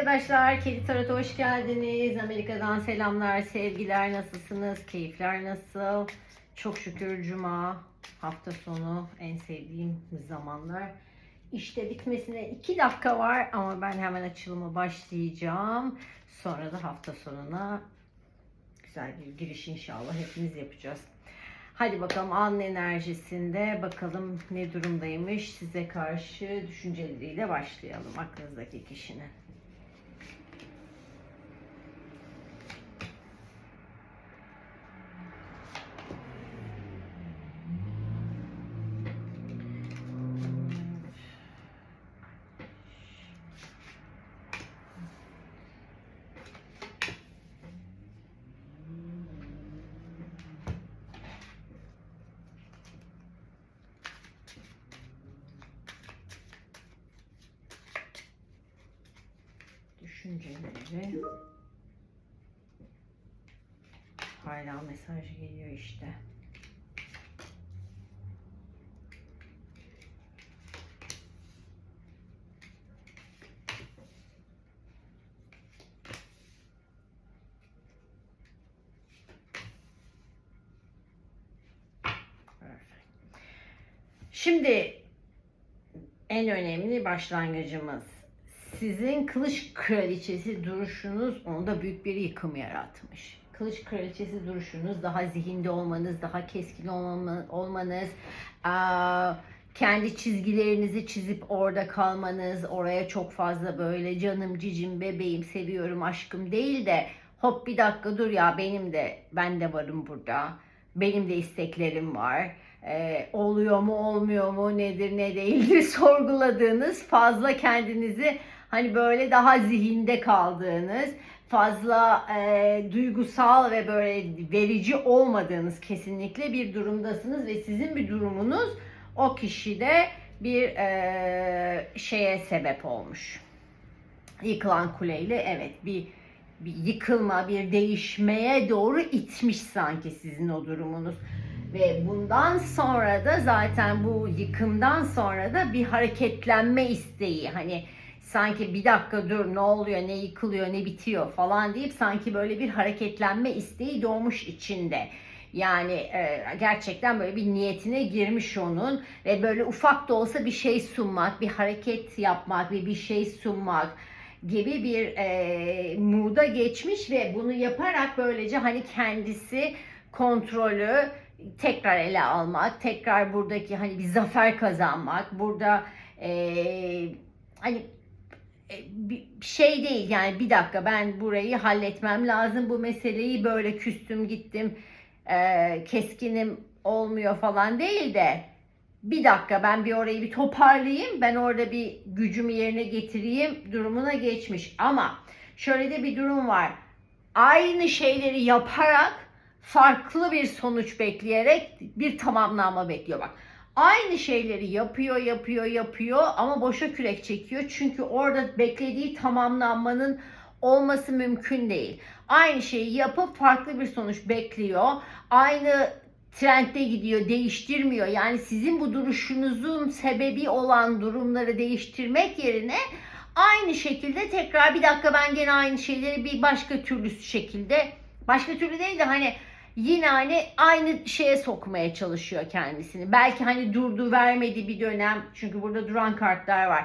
arkadaşlar, Kedi Tarot'a hoş geldiniz. Amerika'dan selamlar, sevgiler. Nasılsınız? Keyifler nasıl? Çok şükür Cuma, hafta sonu en sevdiğim zamanlar. İşte bitmesine 2 dakika var ama ben hemen açılıma başlayacağım. Sonra da hafta sonuna güzel bir giriş inşallah hepimiz yapacağız. Hadi bakalım an enerjisinde bakalım ne durumdaymış size karşı düşünceleriyle başlayalım aklınızdaki kişinin. Düşünceleri. Hala mesaj geliyor işte. Şimdi en önemli başlangıcımız sizin kılıç kraliçesi duruşunuz onda büyük bir yıkım yaratmış. Kılıç kraliçesi duruşunuz daha zihinde olmanız, daha keskin olma- olmanız, kendi çizgilerinizi çizip orada kalmanız, oraya çok fazla böyle canım, cicim, bebeğim, seviyorum, aşkım değil de hop bir dakika dur ya benim de, ben de varım burada. Benim de isteklerim var. Ee, oluyor mu olmuyor mu nedir ne değildir sorguladığınız fazla kendinizi hani böyle daha zihinde kaldığınız fazla e, duygusal ve böyle verici olmadığınız kesinlikle bir durumdasınız ve sizin bir durumunuz o kişide bir e, şeye sebep olmuş. Yıkılan kuleyle evet bir bir yıkılma, bir değişmeye doğru itmiş sanki sizin o durumunuz. Ve bundan sonra da zaten bu yıkımdan sonra da bir hareketlenme isteği. Hani sanki bir dakika dur ne oluyor, ne yıkılıyor, ne bitiyor falan deyip sanki böyle bir hareketlenme isteği doğmuş içinde. Yani e, gerçekten böyle bir niyetine girmiş onun ve böyle ufak da olsa bir şey sunmak, bir hareket yapmak ve bir şey sunmak gibi bir e, mood'a geçmiş ve bunu yaparak böylece hani kendisi kontrolü tekrar ele almak, tekrar buradaki hani bir zafer kazanmak, burada e, hani şey değil yani bir dakika ben burayı halletmem lazım. Bu meseleyi böyle küstüm gittim e, keskinim olmuyor falan değil de. Bir dakika ben bir orayı bir toparlayayım. Ben orada bir gücümü yerine getireyim durumuna geçmiş. Ama şöyle de bir durum var. Aynı şeyleri yaparak farklı bir sonuç bekleyerek bir tamamlanma bekliyor. Bak aynı şeyleri yapıyor yapıyor yapıyor ama boşa kürek çekiyor çünkü orada beklediği tamamlanmanın olması mümkün değil. Aynı şeyi yapıp farklı bir sonuç bekliyor. Aynı trendde gidiyor, değiştirmiyor. Yani sizin bu duruşunuzun sebebi olan durumları değiştirmek yerine aynı şekilde tekrar bir dakika ben gene aynı şeyleri bir başka türlü şekilde başka türlü değil de hani yine hani aynı şeye sokmaya çalışıyor kendisini. Belki hani durdu vermedi bir dönem çünkü burada duran kartlar var.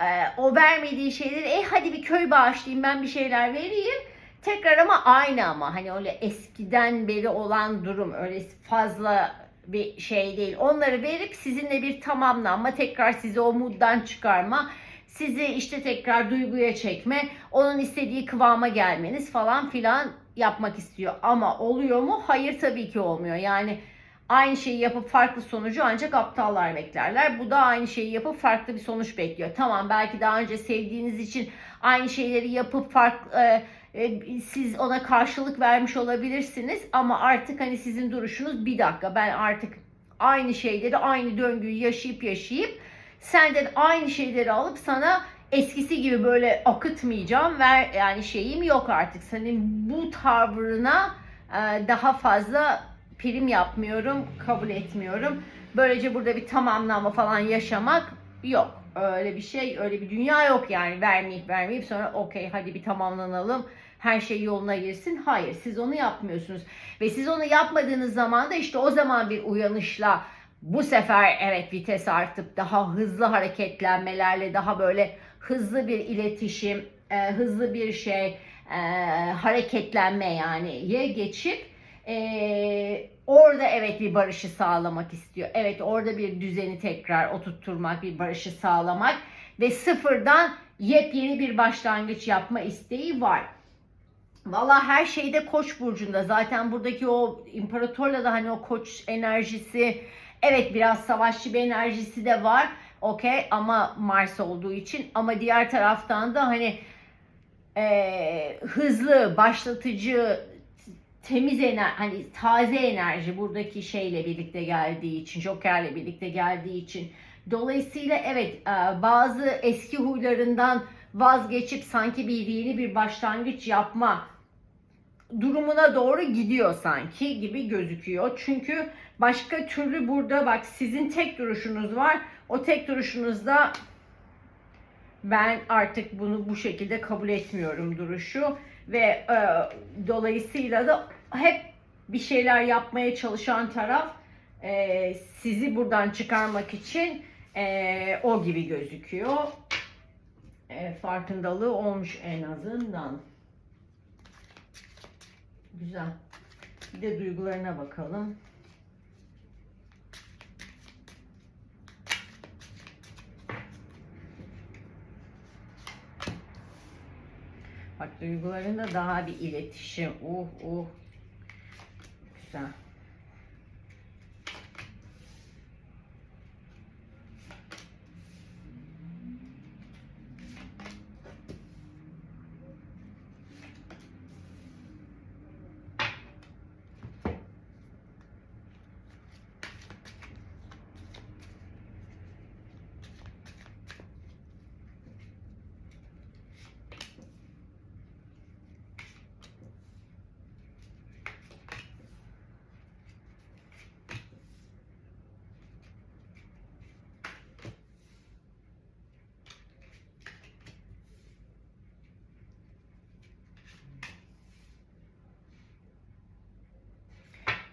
Ee, o vermediği şeyleri e hadi bir köy bağışlayayım ben bir şeyler vereyim. Tekrar ama aynı ama hani öyle eskiden beri olan durum öyle fazla bir şey değil. Onları verip sizinle bir tamamlanma tekrar sizi o mood'dan çıkarma sizi işte tekrar duyguya çekme, onun istediği kıvama gelmeniz falan filan yapmak istiyor. Ama oluyor mu? Hayır tabii ki olmuyor. Yani aynı şeyi yapıp farklı sonucu ancak aptallar beklerler. Bu da aynı şeyi yapıp farklı bir sonuç bekliyor. Tamam belki daha önce sevdiğiniz için aynı şeyleri yapıp farklı e, e, siz ona karşılık vermiş olabilirsiniz ama artık hani sizin duruşunuz bir dakika ben artık aynı şeyleri aynı döngüyü yaşayıp yaşayıp senden aynı şeyleri alıp sana eskisi gibi böyle akıtmayacağım ver yani şeyim yok artık senin bu tavrına e, daha fazla prim yapmıyorum kabul etmiyorum böylece burada bir tamamlama falan yaşamak yok Öyle bir şey, öyle bir dünya yok yani. Vermeyip vermeyip sonra okey hadi bir tamamlanalım. Her şey yoluna girsin. Hayır siz onu yapmıyorsunuz. Ve siz onu yapmadığınız zaman da işte o zaman bir uyanışla bu sefer evet vites artıp daha hızlı hareketlenmelerle daha böyle hızlı bir iletişim, e, hızlı bir şey, e, hareketlenme yani ye geçip e, orada evet bir barışı sağlamak istiyor. Evet orada bir düzeni tekrar oturtturmak, bir barışı sağlamak ve sıfırdan yepyeni bir başlangıç yapma isteği var. Valla her şeyde koç burcunda zaten buradaki o imparatorla da hani o koç enerjisi evet biraz savaşçı bir enerjisi de var okey ama Mars olduğu için ama diğer taraftan da hani e, hızlı başlatıcı temiz enerji hani taze enerji buradaki şeyle birlikte geldiği için Joker'le birlikte geldiği için dolayısıyla evet e, bazı eski huylarından vazgeçip sanki bir yeni bir başlangıç yapma durumuna doğru gidiyor sanki gibi gözüküyor. Çünkü başka türlü burada bak sizin tek duruşunuz var. O tek duruşunuzda ben artık bunu bu şekilde kabul etmiyorum duruşu ve e, dolayısıyla da hep bir şeyler yapmaya çalışan taraf e, sizi buradan çıkarmak için e, o gibi gözüküyor. E, farkındalığı olmuş en azından. Güzel. Bir de duygularına bakalım. Bak duygularında daha bir iletişim. Uh uh. Güzel.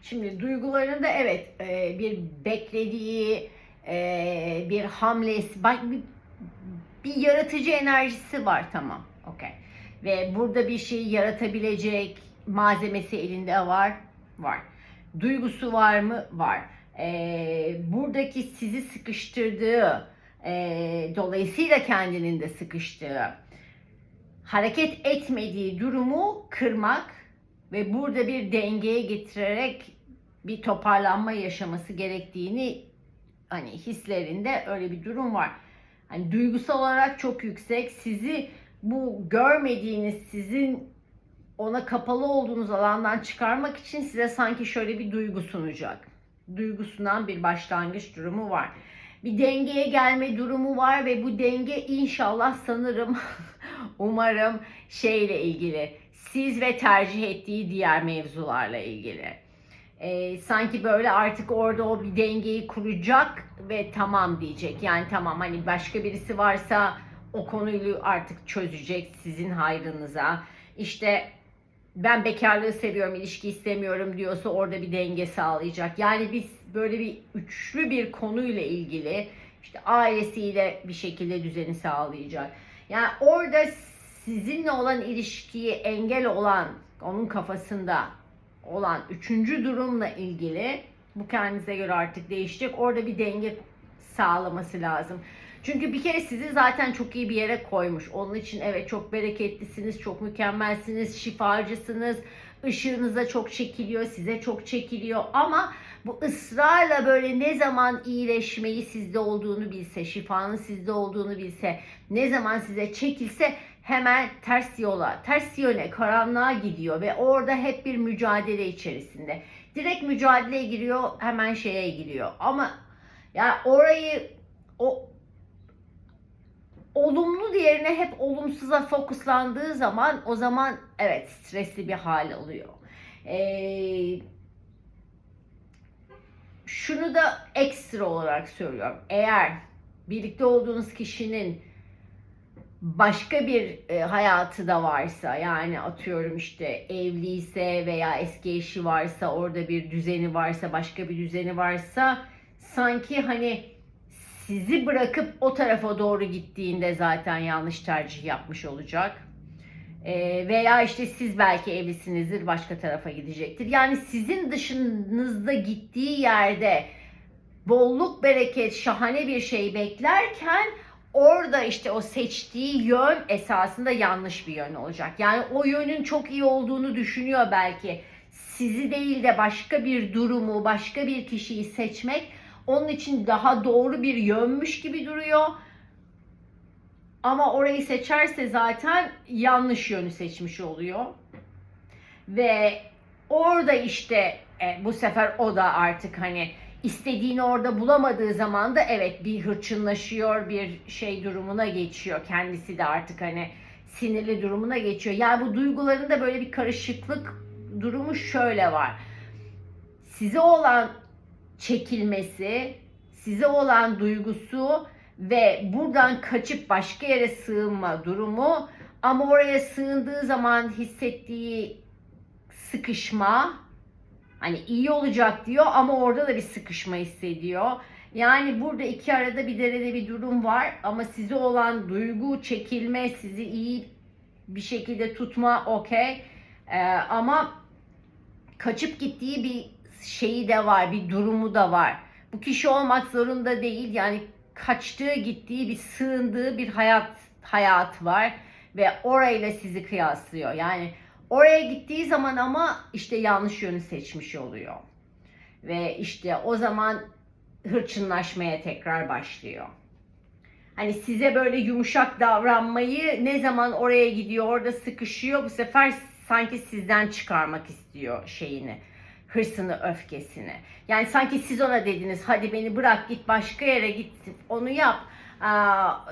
Şimdi duygularında evet e, bir beklediği e, bir hamlesi, bir, bir yaratıcı enerjisi var tamam. Okey. Ve burada bir şey yaratabilecek malzemesi elinde var. Var. Duygusu var mı? Var. E, buradaki sizi sıkıştırdığı, e, dolayısıyla kendinin de sıkıştığı, hareket etmediği durumu kırmak ve burada bir dengeye getirerek bir toparlanma yaşaması gerektiğini hani hislerinde öyle bir durum var. Hani duygusal olarak çok yüksek. Sizi bu görmediğiniz sizin ona kapalı olduğunuz alandan çıkarmak için size sanki şöyle bir duygu sunacak. Duygusundan bir başlangıç durumu var. Bir dengeye gelme durumu var ve bu denge inşallah sanırım umarım şeyle ilgili siz ve tercih ettiği diğer mevzularla ilgili. Ee, sanki böyle artık orada o bir dengeyi kuracak ve tamam diyecek. Yani tamam hani başka birisi varsa o konuyu artık çözecek sizin hayrınıza. İşte ben bekarlığı seviyorum, ilişki istemiyorum diyorsa orada bir denge sağlayacak. Yani biz böyle bir üçlü bir konuyla ilgili işte ailesiyle bir şekilde düzeni sağlayacak. Yani orada sizinle olan ilişkiye engel olan onun kafasında olan üçüncü durumla ilgili bu kendinize göre artık değişecek. Orada bir denge sağlaması lazım. Çünkü bir kere sizi zaten çok iyi bir yere koymuş. Onun için evet çok bereketlisiniz, çok mükemmelsiniz, şifacısınız, ışığınıza çok çekiliyor, size çok çekiliyor ama bu ısrarla böyle ne zaman iyileşmeyi sizde olduğunu bilse, şifanın sizde olduğunu bilse, ne zaman size çekilse hemen ters yola, ters yöne, karanlığa gidiyor ve orada hep bir mücadele içerisinde. Direkt mücadeleye giriyor, hemen şeye giriyor. Ama ya orayı o olumlu diğerine hep olumsuza fokuslandığı zaman o zaman evet stresli bir hal oluyor. Ee, şunu da ekstra olarak söylüyorum. Eğer birlikte olduğunuz kişinin başka bir e, hayatı da varsa yani atıyorum işte evliyse veya eski eşi varsa orada bir düzeni varsa başka bir düzeni varsa sanki hani sizi bırakıp o tarafa doğru gittiğinde zaten yanlış tercih yapmış olacak. E, veya işte siz belki evlisinizdir başka tarafa gidecektir. Yani sizin dışınızda gittiği yerde bolluk bereket şahane bir şey beklerken orada işte o seçtiği yön esasında yanlış bir yön olacak. Yani o yönün çok iyi olduğunu düşünüyor belki. Sizi değil de başka bir durumu, başka bir kişiyi seçmek onun için daha doğru bir yönmüş gibi duruyor. Ama orayı seçerse zaten yanlış yönü seçmiş oluyor. Ve orada işte e, bu sefer o da artık hani istediğini orada bulamadığı zaman da evet bir hırçınlaşıyor, bir şey durumuna geçiyor. Kendisi de artık hani sinirli durumuna geçiyor. Yani bu duygularında böyle bir karışıklık durumu şöyle var. Size olan çekilmesi, size olan duygusu ve buradan kaçıp başka yere sığınma durumu ama oraya sığındığı zaman hissettiği sıkışma hani iyi olacak diyor ama orada da bir sıkışma hissediyor. Yani burada iki arada bir derede bir durum var ama size olan duygu, çekilme, sizi iyi bir şekilde tutma okey. Ee, ama kaçıp gittiği bir şeyi de var, bir durumu da var. Bu kişi olmak zorunda değil. Yani kaçtığı, gittiği bir sığındığı bir hayat hayat var ve orayla sizi kıyaslıyor. Yani oraya gittiği zaman ama işte yanlış yönü seçmiş oluyor. Ve işte o zaman hırçınlaşmaya tekrar başlıyor. Hani size böyle yumuşak davranmayı ne zaman oraya gidiyor, orada sıkışıyor bu sefer sanki sizden çıkarmak istiyor şeyini hırsını, öfkesini. Yani sanki siz ona dediniz hadi beni bırak git başka yere git onu yap.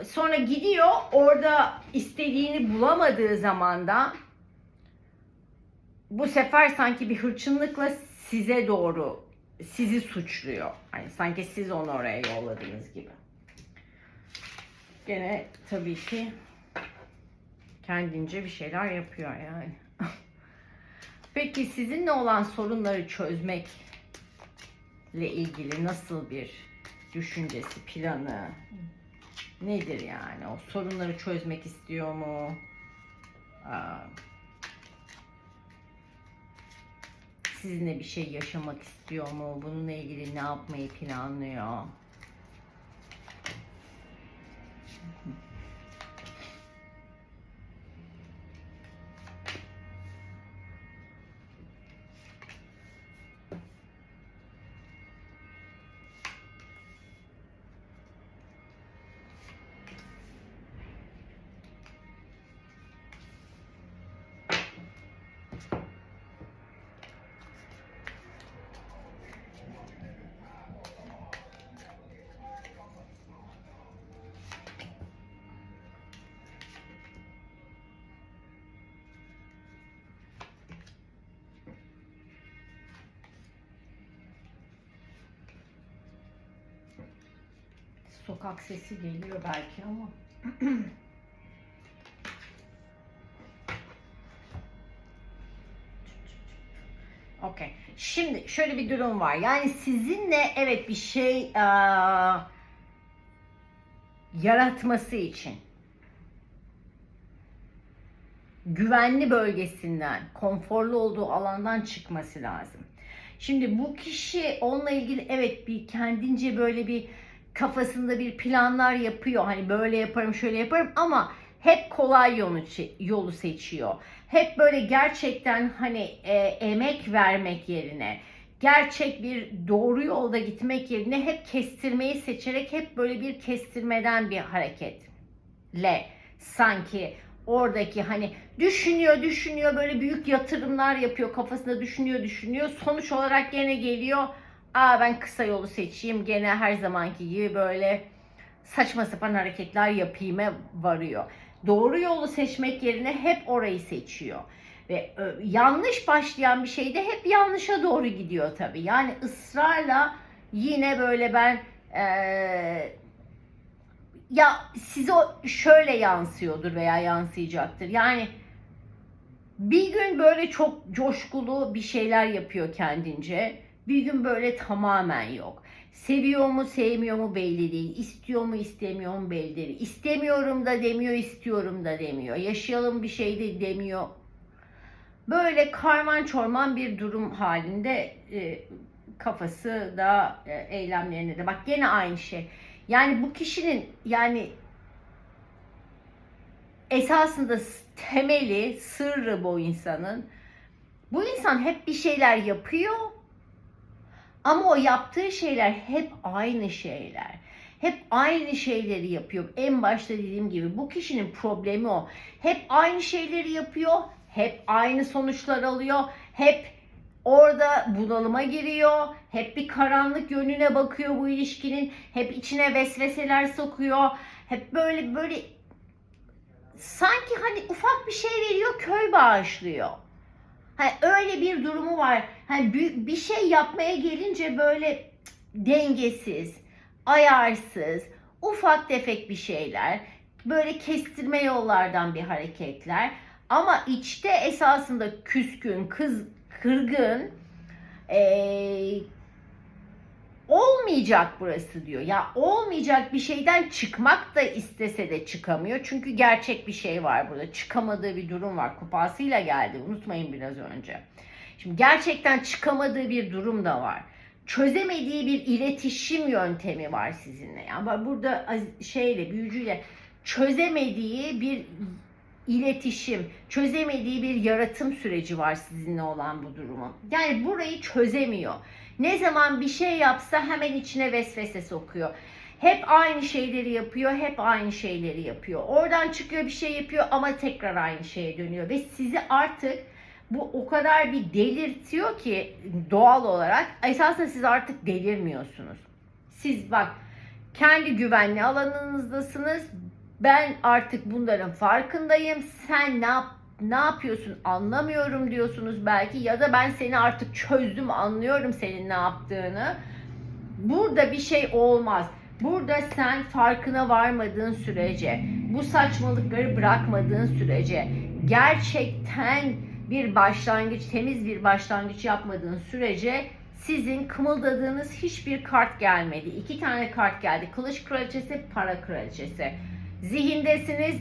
Sonra gidiyor orada istediğini bulamadığı zaman da bu sefer sanki bir hırçınlıkla size doğru sizi suçluyor. Hani sanki siz onu oraya yolladığınız gibi. Gene tabii ki kendince bir şeyler yapıyor yani. Peki sizinle olan sorunları çözmekle ilgili nasıl bir düşüncesi, planı nedir yani? O sorunları çözmek istiyor mu? Sizinle bir şey yaşamak istiyor mu? Bununla ilgili ne yapmayı planlıyor? Sokak sesi geliyor belki ama. Okey. Şimdi şöyle bir durum var. Yani sizinle evet bir şey aa, yaratması için güvenli bölgesinden, konforlu olduğu alandan çıkması lazım. Şimdi bu kişi onunla ilgili evet bir kendince böyle bir kafasında bir planlar yapıyor. Hani böyle yaparım, şöyle yaparım ama hep kolay yolu, yolu seçiyor. Hep böyle gerçekten hani e, emek vermek yerine, gerçek bir doğru yolda gitmek yerine hep kestirmeyi seçerek hep böyle bir kestirmeden bir hareketle sanki oradaki hani düşünüyor düşünüyor böyle büyük yatırımlar yapıyor kafasında düşünüyor düşünüyor sonuç olarak gene geliyor Aa ben kısa yolu seçeyim gene her zamanki gibi böyle saçma sapan hareketler yapayım'a varıyor. Doğru yolu seçmek yerine hep orayı seçiyor. Ve yanlış başlayan bir şeyde hep yanlışa doğru gidiyor tabii. Yani ısrarla yine böyle ben e, ya size şöyle yansıyordur veya yansıyacaktır. Yani bir gün böyle çok coşkulu bir şeyler yapıyor kendince. Bir gün böyle tamamen yok. Seviyor mu sevmiyor mu belli değil. İstiyor mu istemiyor mu belli değil. İstemiyorum da demiyor, istiyorum da demiyor. Yaşayalım bir şey de demiyor. Böyle karman çorman bir durum halinde e, kafası da e, eylemlerinde de. Bak gene aynı şey. Yani bu kişinin yani esasında temeli, sırrı bu insanın. Bu insan hep bir şeyler yapıyor ama o yaptığı şeyler hep aynı şeyler. Hep aynı şeyleri yapıyor. En başta dediğim gibi bu kişinin problemi o. Hep aynı şeyleri yapıyor. Hep aynı sonuçlar alıyor. Hep orada bunalıma giriyor. Hep bir karanlık yönüne bakıyor bu ilişkinin. Hep içine vesveseler sokuyor. Hep böyle böyle sanki hani ufak bir şey veriyor köy bağışlıyor. Hani öyle bir durumu var. Hani bir, şey yapmaya gelince böyle dengesiz, ayarsız, ufak tefek bir şeyler, böyle kestirme yollardan bir hareketler. Ama içte esasında küskün, kız, kırgın, ee, olmayacak burası diyor. Ya olmayacak bir şeyden çıkmak da istese de çıkamıyor. Çünkü gerçek bir şey var burada. Çıkamadığı bir durum var. Kupasıyla geldi. Unutmayın biraz önce. Şimdi gerçekten çıkamadığı bir durum da var. Çözemediği bir iletişim yöntemi var sizinle. Yani burada şeyle, büyücüyle çözemediği bir iletişim, çözemediği bir yaratım süreci var sizinle olan bu durumu. Yani burayı çözemiyor. Ne zaman bir şey yapsa hemen içine vesvese sokuyor. Hep aynı şeyleri yapıyor, hep aynı şeyleri yapıyor. Oradan çıkıyor bir şey yapıyor ama tekrar aynı şeye dönüyor. Ve sizi artık bu o kadar bir delirtiyor ki doğal olarak esasında siz artık delirmiyorsunuz. Siz bak kendi güvenli alanınızdasınız. Ben artık bunların farkındayım. Sen ne yap ne yapıyorsun anlamıyorum diyorsunuz belki ya da ben seni artık çözdüm anlıyorum senin ne yaptığını. Burada bir şey olmaz. Burada sen farkına varmadığın sürece, bu saçmalıkları bırakmadığın sürece, gerçekten bir başlangıç, temiz bir başlangıç yapmadığın sürece sizin kımıldadığınız hiçbir kart gelmedi. İki tane kart geldi. Kılıç kraliçesi, para kraliçesi. Zihindesiniz.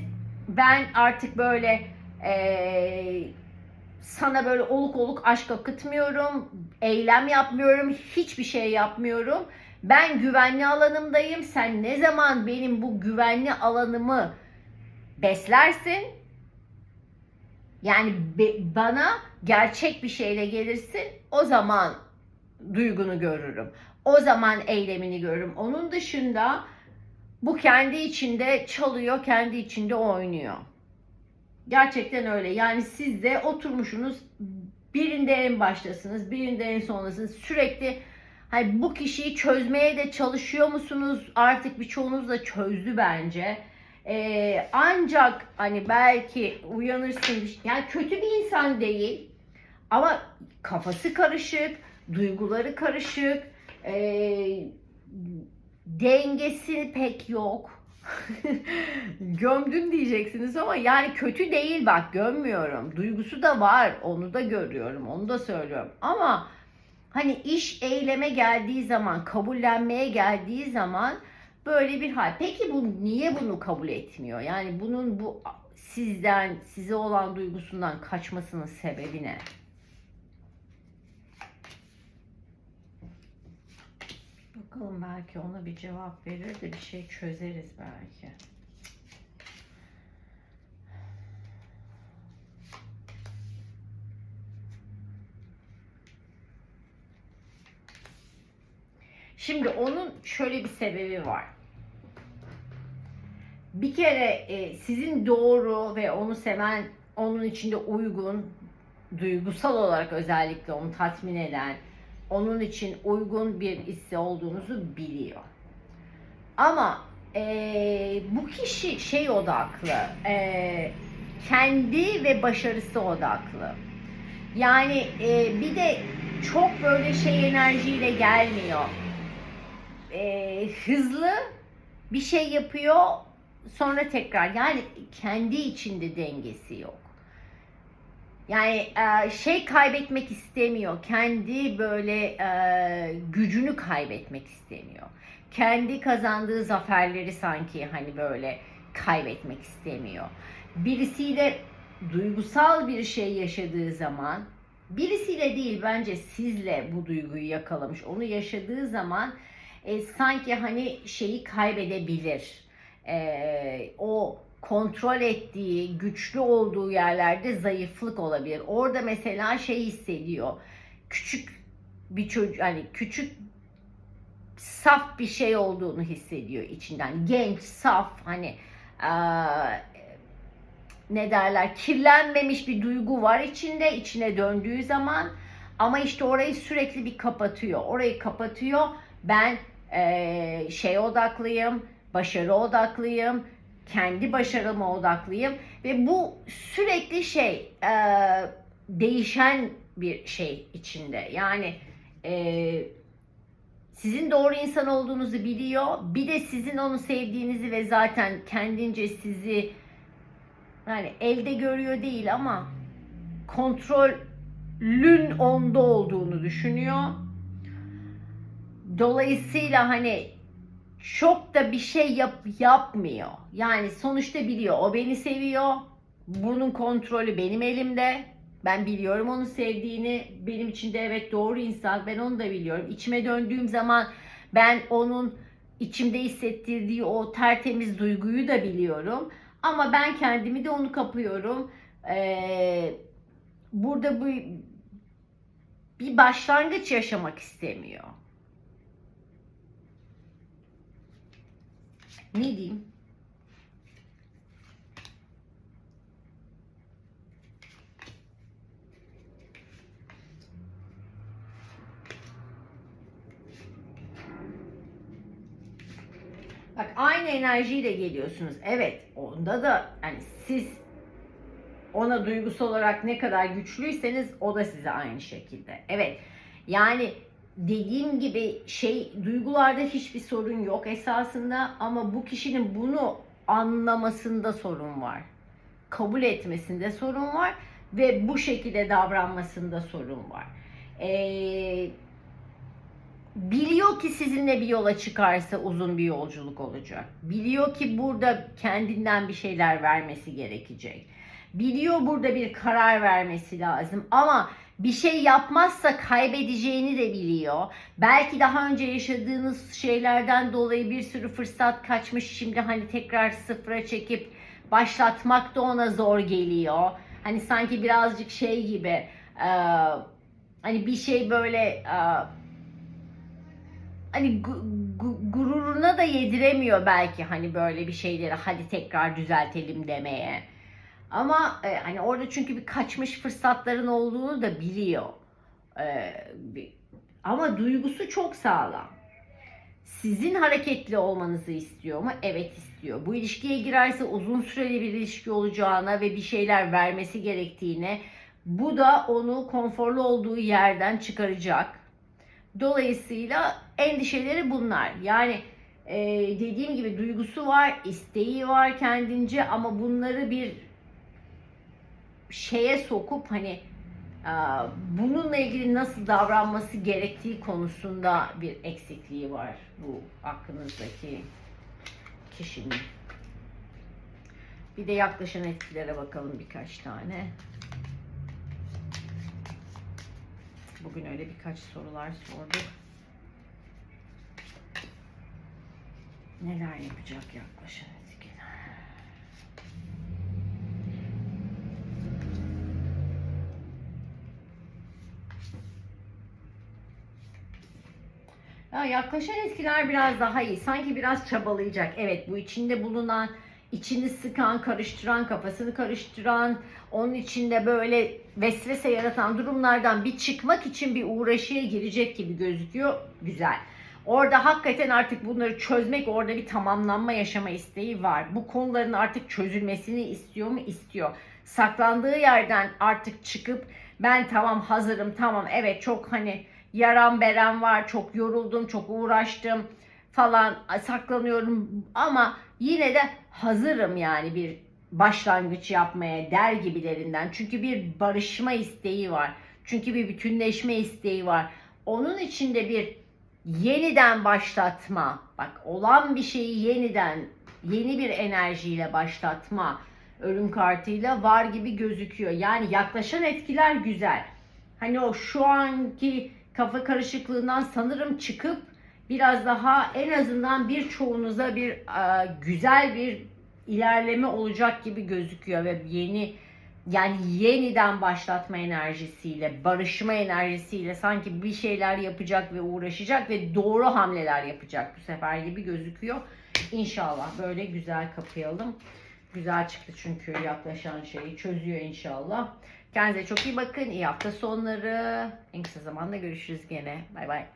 Ben artık böyle ee, sana böyle oluk oluk aşk akıtmıyorum. Eylem yapmıyorum. Hiçbir şey yapmıyorum. Ben güvenli alanımdayım. Sen ne zaman benim bu güvenli alanımı beslersin? Yani be, bana gerçek bir şeyle gelirsin. O zaman duygunu görürüm. O zaman eylemini görürüm. Onun dışında bu kendi içinde çalıyor, kendi içinde oynuyor. Gerçekten öyle. Yani siz de oturmuşsunuz birinde en baştasınız, birinde en sondasınız. Sürekli hani bu kişiyi çözmeye de çalışıyor musunuz? Artık birçoğunuz da çözdü bence. Ee, ancak hani belki uyanırsın. Yani kötü bir insan değil. Ama kafası karışık, duyguları karışık, ee, dengesi pek yok. Gömdün diyeceksiniz ama yani kötü değil bak gömmüyorum. Duygusu da var. Onu da görüyorum. Onu da söylüyorum. Ama hani iş eyleme geldiği zaman, kabullenmeye geldiği zaman böyle bir hal. Peki bu niye bunu kabul etmiyor? Yani bunun bu sizden, size olan duygusundan kaçmasının sebebi ne? Bakalım belki ona bir cevap verir de bir şey çözeriz belki. Şimdi onun şöyle bir sebebi var. Bir kere e, sizin doğru ve onu seven, onun içinde uygun, duygusal olarak özellikle onu tatmin eden, onun için uygun bir hissi olduğunuzu biliyor. Ama e, bu kişi şey odaklı, e, kendi ve başarısı odaklı. Yani e, bir de çok böyle şey enerjiyle gelmiyor. E, hızlı bir şey yapıyor sonra tekrar yani kendi içinde dengesi yok. Yani e, şey kaybetmek istemiyor. Kendi böyle e, gücünü kaybetmek istemiyor. Kendi kazandığı zaferleri sanki hani böyle kaybetmek istemiyor. Birisiyle duygusal bir şey yaşadığı zaman birisiyle değil bence sizle bu duyguyu yakalamış. Onu yaşadığı zaman e, sanki hani şeyi kaybedebilir. E, o kontrol ettiği, güçlü olduğu yerlerde zayıflık olabilir. Orada mesela şey hissediyor. Küçük bir çocuk hani küçük saf bir şey olduğunu hissediyor içinden. Genç, saf hani eee, ne derler kirlenmemiş bir duygu var içinde içine döndüğü zaman ama işte orayı sürekli bir kapatıyor. Orayı kapatıyor. Ben eee şeye odaklıyım, başarı odaklıyım, kendi başarıma odaklıyım ve bu sürekli şey eee, değişen bir şey içinde. Yani eee, sizin doğru insan olduğunuzu biliyor. Bir de sizin onu sevdiğinizi ve zaten kendince sizi yani elde görüyor değil ama kontrolün onda olduğunu düşünüyor. Dolayısıyla hani çok da bir şey yap, yapmıyor. Yani sonuçta biliyor. O beni seviyor. Bunun kontrolü benim elimde. Ben biliyorum onu sevdiğini. Benim için de evet doğru insan. Ben onu da biliyorum. İçime döndüğüm zaman ben onun içimde hissettirdiği o tertemiz duyguyu da biliyorum. Ama ben kendimi de onu kapıyorum. Ee, burada bu bir başlangıç yaşamak istemiyor. Ne diyeyim? Bak aynı enerjiyle geliyorsunuz. Evet, onda da yani siz ona duygusal olarak ne kadar güçlüyseniz o da size aynı şekilde. Evet. Yani dediğim gibi şey duygularda hiçbir sorun yok esasında ama bu kişinin bunu anlamasında sorun var. Kabul etmesinde sorun var ve bu şekilde davranmasında sorun var. Ee, biliyor ki sizinle bir yola çıkarsa uzun bir yolculuk olacak. Biliyor ki burada kendinden bir şeyler vermesi gerekecek. Biliyor burada bir karar vermesi lazım ama bir şey yapmazsa kaybedeceğini de biliyor. Belki daha önce yaşadığınız şeylerden dolayı bir sürü fırsat kaçmış. Şimdi hani tekrar sıfıra çekip başlatmak da ona zor geliyor. Hani sanki birazcık şey gibi e, hani bir şey böyle e, hani gu- gu- gururuna da yediremiyor belki hani böyle bir şeyleri hadi tekrar düzeltelim demeye. Ama e, hani orada çünkü bir kaçmış fırsatların olduğunu da biliyor. E, bir- ama duygusu çok sağlam. Sizin hareketli olmanızı istiyor mu? Evet istiyor. Bu ilişkiye girerse uzun süreli bir ilişki olacağına ve bir şeyler vermesi gerektiğine bu da onu konforlu olduğu yerden çıkaracak. Dolayısıyla endişeleri bunlar. Yani e, dediğim gibi duygusu var, isteği var kendince ama bunları bir şeye sokup hani e, bununla ilgili nasıl davranması gerektiği konusunda bir eksikliği var bu aklınızdaki kişinin. Bir de yaklaşan etkilere bakalım birkaç tane. Bugün öyle birkaç sorular sorduk. Neler yapacak yaklaşan etkiler? Ya yaklaşan etkiler biraz daha iyi. Sanki biraz çabalayacak. Evet bu içinde bulunan, içini sıkan, karıştıran, kafasını karıştıran, onun içinde böyle vesvese yaratan durumlardan bir çıkmak için bir uğraşıya girecek gibi gözüküyor. Güzel. Orada hakikaten artık bunları çözmek, orada bir tamamlanma yaşama isteği var. Bu konuların artık çözülmesini istiyor mu? İstiyor. Saklandığı yerden artık çıkıp ben tamam hazırım, tamam evet çok hani yaram berem var, çok yoruldum, çok uğraştım falan saklanıyorum ama yine de hazırım yani bir başlangıç yapmaya der gibilerinden. Çünkü bir barışma isteği var. Çünkü bir bütünleşme isteği var. Onun içinde bir yeniden başlatma. Bak olan bir şeyi yeniden yeni bir enerjiyle başlatma ölüm kartıyla var gibi gözüküyor. Yani yaklaşan etkiler güzel. Hani o şu anki kafa karışıklığından sanırım çıkıp biraz daha en azından birçoğunuza bir e, güzel bir ilerleme olacak gibi gözüküyor ve yeni yani yeniden başlatma enerjisiyle, barışma enerjisiyle sanki bir şeyler yapacak ve uğraşacak ve doğru hamleler yapacak bu sefer gibi gözüküyor. İnşallah böyle güzel kapayalım. Güzel çıktı çünkü yaklaşan şeyi çözüyor inşallah. Kendinize çok iyi bakın. İyi hafta sonları. En kısa zamanda görüşürüz gene. Bay bay.